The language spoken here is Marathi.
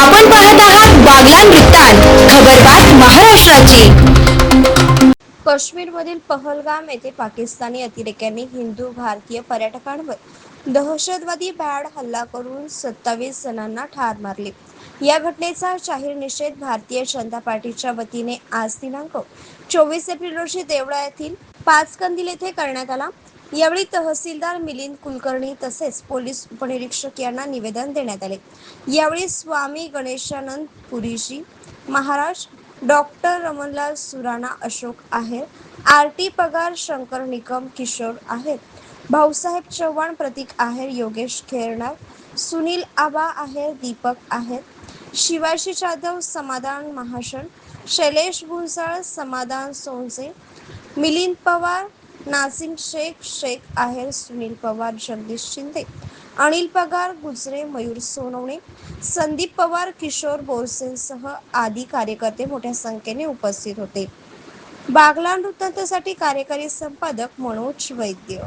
आपण पाहत आहात बागलान वृत्तांत खबरबात महाराष्ट्राची. काश्मीरमधील पहलगाम येथे पाकिस्तानी अतिरेक्यांनी हिंदू भारतीय पर्यटकांवर दहशतवादी बॅड हल्ला करून सत्तावीस जणांना ठार मारले. या घटनेचा जाहीर निषेध भारतीय जनता पार्टीच्या वतीने आज दिनांक चोवीस एप्रिल रोजी देवळा येथील पाच कंदील येथे करण्यात आला. यावेळी तहसीलदार मिलिंद कुलकर्णी तसेच पोलीस उपनिरीक्षक यांना निवेदन देण्यात आले. यावेळी Swami Ganeshanand पुरीशी Maharaj doctor Ramanlal Surana Ashok Aher R T Pagar Shankar Nikam Kishore आहेर भाऊसाहेब चव्हाण प्रतीक आहेर योगेश खेरणार सुनील आबा आहेर दीपक आहेर शिवाजी जाधव समाधान महाशन शैलेश भुसाळ समाधान सोनसे मिलिंद पवार नासिम शेख शेख आहेर सुनील पवार जगदीश शिंदे अनिल पगार गुजरे मयूर सोनवणे संदीप पवार किशोर बोरसेंसह आदी कार्यकर्ते मोठ्या संख्येने उपस्थित होते. बागला वृत्तांतासाठी कार्यकारी संपादक मनोज वैद्य.